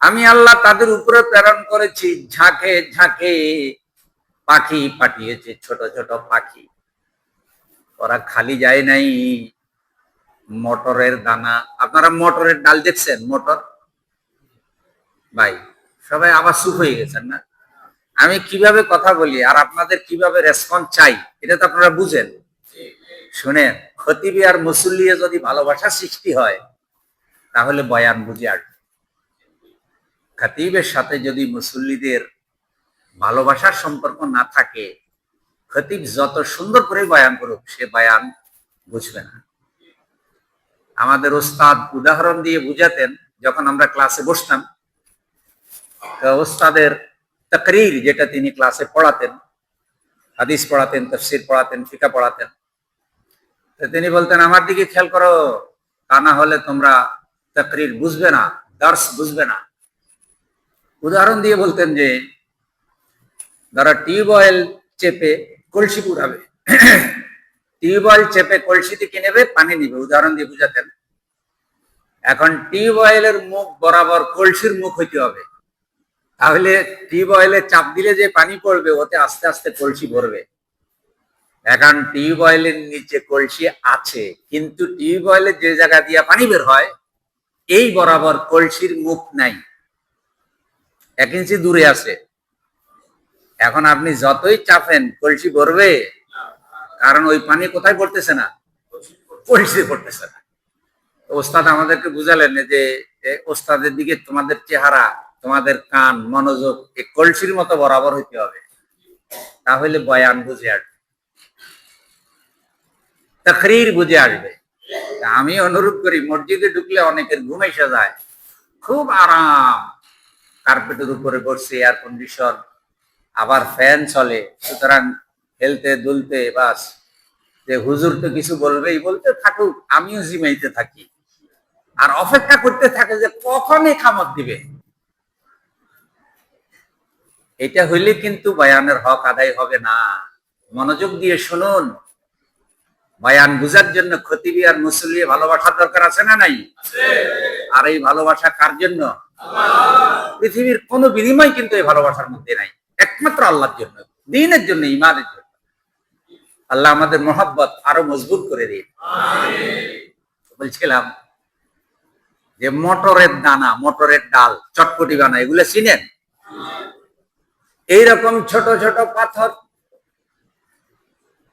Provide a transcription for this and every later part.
আমি আল্লাহ তাদের উপরে প্রেরণ করেছি, ঝাঁকে ঝাঁকে পাখি পাঠিয়েছে, ছোট ছোট পাখি। ওরা খালি যায় নাই। মটরের দানা, আপনারা মটরের ডাল দেখছেন? মটর? ভাই, সবাই আবার সুখ হয়ে গেছেন না? আমি কীভাবে কথা বলি আর আপনাদের কীভাবে রেসপন্স চাই, এটা তো আপনারা বুঝেন। শুনেন, খতিবি আর মুসল্লিয়ে যদি ভালোবাসা সৃষ্টি হয়, তাহলে বয়ান বুঝে আসবে খতিবের সাথে যদি মুসল্লিদের ভালোবাসার সম্পর্ক না থাকে, খতিব যত সুন্দর করে বয়ান করুক, সে বয়ান বুঝবে না। আমাদের ওস্তাদ উদাহরণ দিয়ে বুঝাতেন, যখন আমরা ক্লাসে বসতাম ওস্তাদের তকরির যেটা তিনি ক্লাসে পড়াতেন, হাদিস পড়াতেন, তফসির পড়াতেন, ফিকা পড়াতেন তিনি বলতেন, আমার দিকে খেয়াল করো, তা না হলে তোমরা তকরির বুঝবে না, দার্স বুঝবে না। উদাহরণ দিয়ে বলতেন যে যারা টিউবওয়েল চেপে কলসি পুরাবে টিউবওয়েল চেপে কলসি থেকে নেবে? পানি নিবে। উদাহরণ দিয়ে বুঝাতেন। এখন টিউবওয়েলের মুখ বরাবর কলসির মুখ হইতে হবে। তাহলে টিউবওয়েলে চাপ দিলে যে পানি পড়বে, ওতে আস্তে আস্তে কলসি ভরবে। এখন টিউবওয়েলের নিচে কলসি আছে, কিন্তু টিউবওয়েলের যে জায়গা দিয়ে পানি বের হয়, এই বরাবর কলসির মুখ নাই। এক ইঞ্চি দূরে আছে। এখন আপনি যতই চাপেন, কলসি ভরবে, কারণ ওই পানি কোথায় পড়তেছে না? কলসি পড়তেছে না। ওস্তাদ আমাদেরকে বুঝালেন যে ওস্তাদের দিকে তোমাদের চেহারা, তোমাদের কান, মনোযোগ এই কলসির মতো বরাবর হইতে হবে। তাহলে বয়ান বুঝে আসবে তখরির বুঝে আসবে। আমি অনুরোধ করি, মসজিদে ঢুকলে অনেকের ঘুম এসে যায়। খুব আরাম। কার্পেটের উপরে বসছে এয়ার কন্ডিশন আবার ফ্যান চলে। সুতরাং হেলতে, দুলতে, বাস। যে হুজুর তো কিছু বলবেই, বলতে থাকুক, আমিও জিমাইতে থাকি। আর অপেক্ষা করতে থাকে যে কখনই খামত দিবে। এটা হইলে কিন্তু বয়ানের হক আদায় হবে না। মনোযোগ দিয়ে শুনুন। বয়ান বুঝার জন্য খতিবি আর মুসল্লি ভালোবাসার দরকার আছে না নাই? আর এই ভালোবাসা কার জন্য? পৃথিবীর কোনো বিনিময় কিন্তু এই ভালোবাসার মধ্যে নাই। একমাত্র আল্লাহর জন্য দিনের জন্য ইমানের জন্য। আল্লাহ আমাদের মহব্বত আরও মজবুত করে দিন। বলছিলাম যে মটরের দানা মটরের ডাল চটপটি বানা এগুলো চিনেন? এইরকম ছোট ছোট পাথর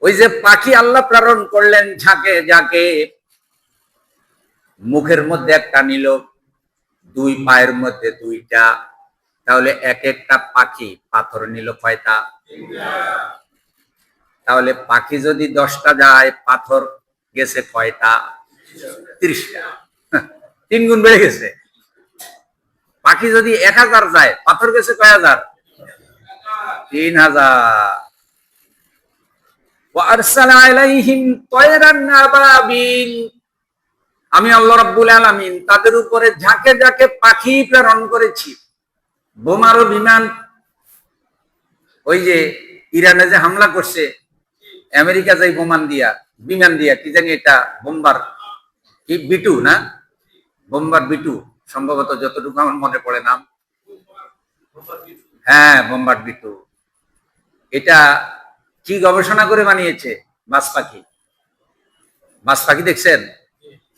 ওই যে পাখি আল্লাহ প্রেরণ করলেন ঝাঁকে ঝাঁকে, মুখের মধ্যে একটা নিল, দুই পায়ের মধ্যে দুইটা, তাহলে এক একটা পাখি পাথর নিল কয়টা? তাহলে পাখি যদি দশটা যায়, পাথর গেছে কয়টা? ত্রিশটা। তিন গুণ বেড়ে গেছে। পাখি যদি এক হাজার যায়, পাথর গেছে কয় হাজার? তিন হাজার। وأرسل عليهم طيرا أبابيل আমি আল্লাহ রাব্বুল আলামিন তাদের উপরে ঝাঁকে ঝাঁকে পাখি প্রেরণ করেছি বোমারো বিমান ওই যে ইরানে যে হামলা করছে আমেরিকা যাই বোমান দিয়া বিমান দিয়া কি জানি এটা বোম্বার কি বিটু না বোম্বার বিটু সম্ভবত যতটুকু আমার মনে পড়ে নাম হ্যাঁ বোম্বার বিটু এটা কি গবেষণা করে বানিয়েছে বাস পাখি? বাস পাখি দেখছেন?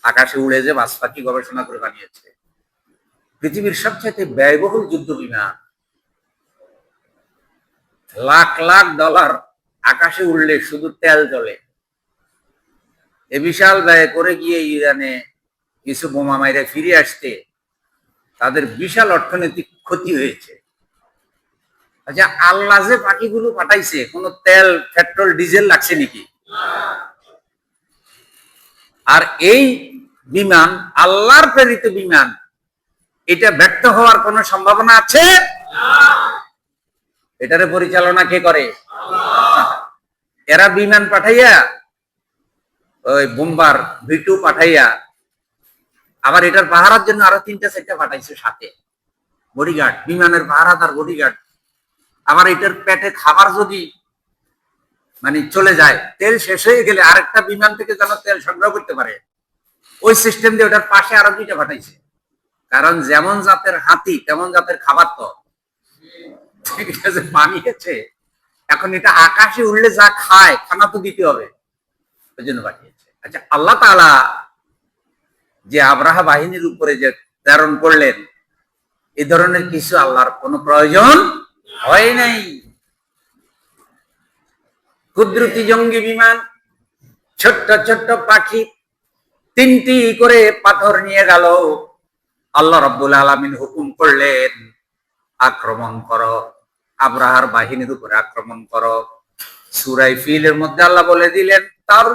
আকাশে উড়ে যে বাস পাখি গবেষণা করে বানিয়েছে। পৃথিবীর সবচেয়ে ব্যয়বহুল যুদ্ধ বিমান। লাখ লাখ ডলার আকাশে উড়লে শুধু তেল জ্বলে। এ বিশাল ব্যয় করে গিয়ে ইরানে কিছু বোমা মাইরে ফিরে আসতে তাদের বিশাল অর্থনৈতিক ক্ষতি হয়েছে। আচ্ছা আল্লাহ যে পাখিগুলো পাঠাইছে, কোন তেল, পেট্রোল, ডিজেল লাগছে নাকি? আর এই বিমান, আল্লাহর প্রেরিত বিমান, এটা ব্যর্থ হওয়ার কোন সম্ভাবনা আছে? এটারে পরিচালনা কে করে? এরা বিমান পাঠাইয়া, ওই বোম্বার ভিটু পাঠাইয়া, আবার এটার পাহারার জন্য আরও তিনটা চারটা পাঠাইছে সাথে। বডিগার্ড বিমানের পাহারাদার বডিগার্ড আবার এটার পেটে খাবার যদি মানে চলে যায়, তেল শেষ হয়ে গেলে আরেকটা বিমান থেকে যেন তেল সংগ্রহ করতে পারে, ওই সিস্টেম দিয়ে ওটার পাশে আরও দুইটা পাঠাইছে। কারণ যেমন জাতের হাতি, তেমন জাতের খাবার তো। বানিয়েছে। এখন এটা আকাশে উঠলে যা খায়, খানা তো দিতে হবে। ওই জন্য পাঠিয়েছে। আচ্ছা আল্লাহ তাআলা যে আব্রাহা বাহিনীর উপরে যে প্রেরণ করলেন, এ ধরনের কিছু আল্লাহর কোনো প্রয়োজন হয় নাই। কুদরতি জঙ্গি বিমান, ছোট্ট ছোট্ট পাখি, তিনটি করে পাথর নিয়ে গেল। আল্লাহ রব্বুল আলমিন হুকুম করলেন, আক্রমণ কর, আব্রাহার বাহিনীর উপরে আক্রমণ কর। সুরাই ফিলের মধ্যে আল্লাহ বলে দিলেন তার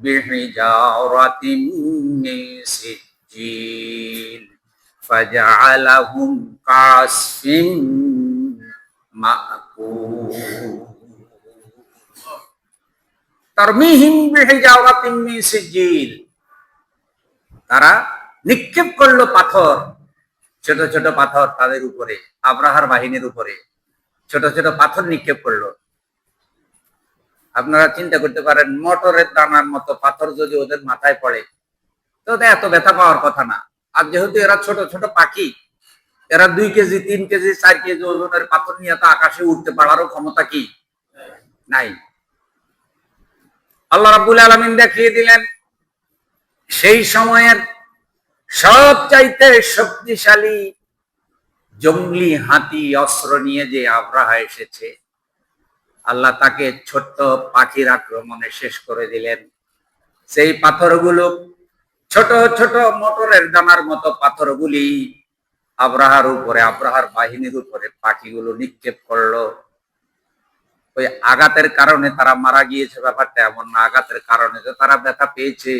বিহিজারাতিম মিন সিজিল ফাজআলাহুম কাসফিন মাকুল তারমিহিম বিহিজারাতিম মিন সিজিল নিক্ষেপ করল পাথর, ছোট ছোট পাথর তাদের উপরে, আব্রাহার বাহিনীর উপরে। ছোট ছোট পাথর নিক্ষেপ করল। আপনারা চিন্তা করতে পারেন, মোটরের দানার মতো পাথর যদি ওদের মাথায় পড়ে, তো এত ব্যথা পাওয়ার কথা না। আর যেহেতু এরা ছোট ছোট পাখি, এরা দুই কেজি, তিন কেজি, চার কেজি ওজনের পাথর নিয়ে তো আকাশে উঠতে পারারও ক্ষমতা কি? নাই। আল্লাহ রাবুল আলমিন দেখিয়ে দিলেন, সেই সময়ের সব চাইতে শক্তিশালী জঙ্গলি হাতি অস্ত্র নিয়ে যে আব্রাহা এসেছে, আল্লাহ তাকে ছোট্ট পাখির আক্রমণে শেষ করে দিলেন। সেই পাথরগুলো ছোট ছোট মোটরের দানার মতো পাথরগুলি আব্রাহার উপরে, আব্রাহার বাহিনীর উপরে পাখিগুলো নিক্ষেপ করল। ওই আঘাতের কারণে তারা মারা গিয়েছে, ব্যাপারটা এমন না। আঘাতের কারণে তো তারা ব্যথা পেয়েছে।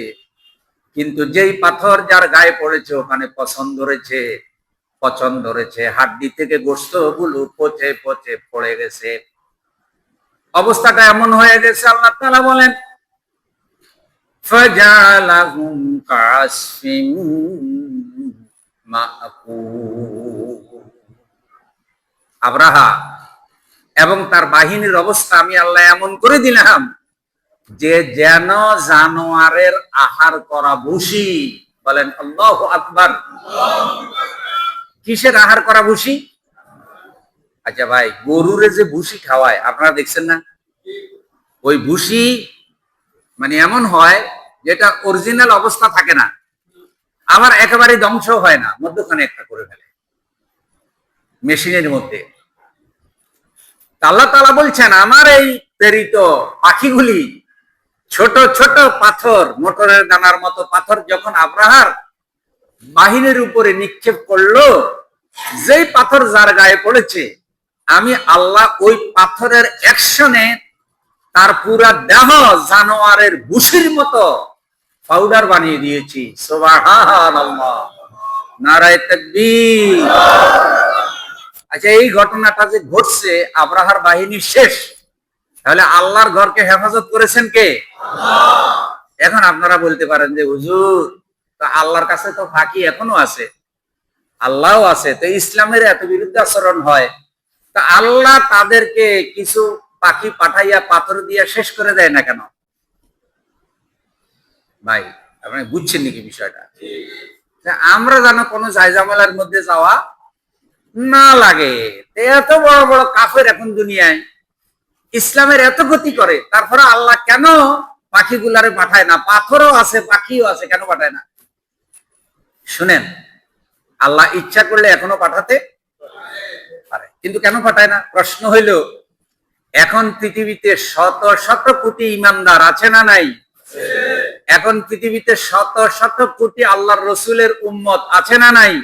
কিন্তু যেই পাথর যার গায়ে পড়েছে, ওখানে পছন্দ ধরেছে পচন ধরেছে। হাড্ডি থেকে গোস্তগুলো পচে পচে পড়ে গেছে। অবস্থাটা এমন হয়ে গেছে, আল্লাহ তালা বলেন فجعلهم كعصف مأكول আব্রাহা এবং তার বাহিনীর অবস্থা আমি আল্লাহ এমন করে দিলাম যে যেন জানোয়ারের আহার করা ভুসি বলেন আল্লাহ আকবার কিসের আহার করা ভুসি আচ্ছা ভাই গরুরে যে ভুসি খাওয়ায় আপনারা দেখছেন না ওই ভুসি মানে এমন হয় যেটা অরিজিনাল অবস্থা থাকে না আবার একেবারে ধ্বংস হয় না, মধ্যখানে একটা করে ফেলে। মেশিনের মধ্যে। তা আল্লাহ তালা বলছেন, আমার এই প্রেরিত পাখিগুলি ছোট ছোট পাথর, মোটরের দানার মতো পাথর যখন আব্রাহার বাহিনীর উপরে নিক্ষেপ করল, যেই পাথর যার গায়ে পড়েছে, আমি আল্লাহ ওই পাথরের অ্যাকশনে তার পুরা দেহ জানোয়ারের বুসির মতো পাউডার বানিয়ে দিয়েছি। আচ্ছা এই ঘটনাটা যে ঘটছে, আব্রাহার বাহিনী শেষ। তাহলে আল্লাহর ঘরকে হেফাজত করেছেন কে? এখন আপনারা বলতে পারেন যে, হুজুর, তো আল্লাহর কাছে তো ফাঁকি এখনও আছে। আল্লাহও আছে। তো ইসলামের এত বিরুদ্ধে আচরণ হয়। তা আল্লাহ তাদেরকে কিছু পাখি পাঠাইয়া পাথর দিয়া শেষ করে দেয় না কেন? ভাই আপনি বুঝছেন নাকি বিষয়টা? আমরা যেন কোনো জায়জামালার মধ্যে যাওয়া না লাগে। এত বড় বড় কাফের এখন দুনিয়ায়। ইসলামের এত গতি করে, তারপরে আল্লাহ কেন পাখিগুলারে পাঠায় না? পাথরও আছে, পাখিও আছে, কেন পাঠায় না? শুনেন, আল্লাহ ইচ্ছা করলে এখনও পাঠাতে পারে। কিন্তু কেন পাঠায় না? প্রশ্ন হইল, এখন পৃথিবীতে শত শত কোটি ইমানদার আছে না নাই? এখন পৃথিবীতে শত শত কোটি আল্লাহর রসুলের উম্মত আছে না নাই?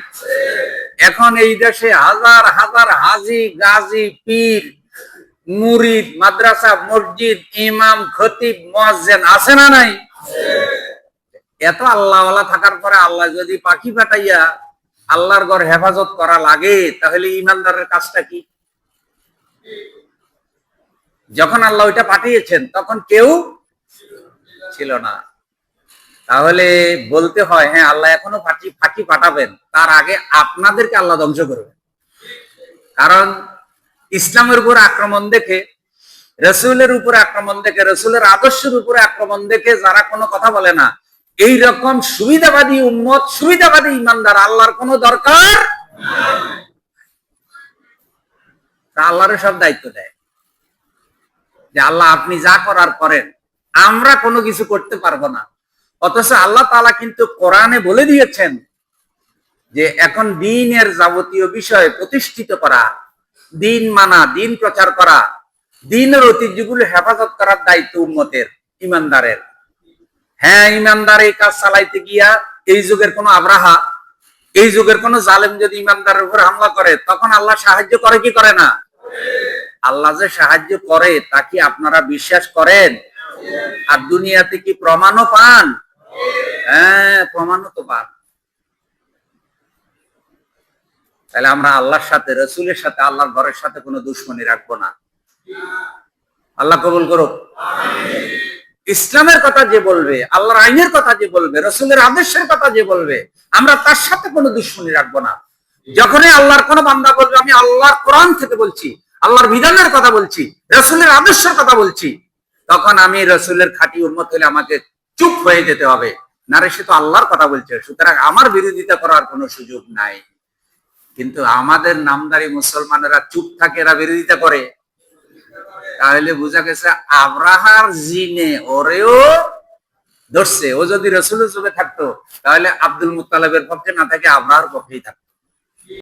এখন এই দেশে হাজার হাজার হাজি, গাজী, পীর, মুরিদ, মাদ্রাসা, মসজিদ, ইমাম, খতিব মসজেন আছে না নাই? এত আল্লাহওয়ালা থাকার পরে আল্লাহ যদি পাখি পাঠাইয়া আল্লাহর ঘর হেফাজত করা লাগে, তাহলে ইমানদারের কাজটা কি? যখন আল্লাহ ওইটা পাঠিয়েছেন, তখন কেউ ছিল না। তাহলে বলতে হয় হ্যাঁ আল্লাহ এখনও ফাঁকি ফাঁকি পাঠাবেন। তার আগে আপনাদেরকে আল্লাহ ধ্বংস করবেন। কারণ ইসলামের উপর আক্রমণ দেখে, রসুলের উপরে আক্রমণ দেখে, রসুলের আদর্শের উপরে আক্রমণ দেখে যারা কোনো কথা বলে না এই রকম সুবিধাবাদী উম্মত, সুবিধাবাদী ইমানদার আল্লাহর কোনো দরকার আল্লাহর সব দায়িত্ব দেয়। যে আল্লাহ আপনি যা করার করেন, আমরা কোনো কিছু করতে পারব না। অথচ আল্লাহ তাআলা কিন্তু কোরআনে বলে দিয়েছেন যে এখন দিনের যাবতীয় বিষয় প্রতিষ্ঠিত করা, দিন মানা, দিন প্রচার করা, দিনের ঐতিহ্যগুলো হেফাজত করার দায়িত্ব উম্মতের, ইমানদারের। হ্যাঁ ইমানদার এই কাজ চালাইতে গিয়া এই যুগের কোন আব্রাহা, এই যুগের কোন জালেম যদি ইমানদারের উপর হামলা করে, তখন আল্লাহ সাহায্য করে কি করে না? আল্লাহ যে সাহায্য করে, তা কি আপনারা বিশ্বাস করেন? আর দুনিয়াতে কি প্রমাণও পান? হ্যাঁ প্রমাণও তো পান তাহলে আমরা আল্লাহর সাথে, রসুলের সাথে, আল্লাহর ঘরের সাথে কোনো দুশ্মনী রাখব না। আল্লাহ কবুল করুক। ইসলামের কথা যে বলবে, আল্লাহর আইনের কথা যে বলবে, রসুলের আদেশের কথা যে বলবে, আমরা তার সাথে কোনো দুশ্মনী রাখব না। যখনই আল্লাহর কোনো বান্দা বলবে, আমি আল্লাহর কোরআন থেকে বলছি, আল্লাহর বিধানের কথা বলছি, রসুলের আদর্শের কথা বলছি, তখন আমি রসুলের খাঁটি উন্মত হলে আমাকে চুপ হয়ে যেতে হবে। না রে সে তো আল্লাহর কথা বলছে, সুতরাং আমার বিরোধিতা করার কোনো সুযোগ নাই। কিন্তু আমাদের নামদারি মুসলমানেরা চুপ থাকে, এরা বিরোধিতা করে। তাহলে বোঝা গেছে আব্রাহার জিনে ওরেও ধরছে। ও যদি রসুলের যুগে থাকতো, তাহলে আব্দুল মুতালেবের পক্ষে না থাকে, আব্রাহার পক্ষেই থাকতো।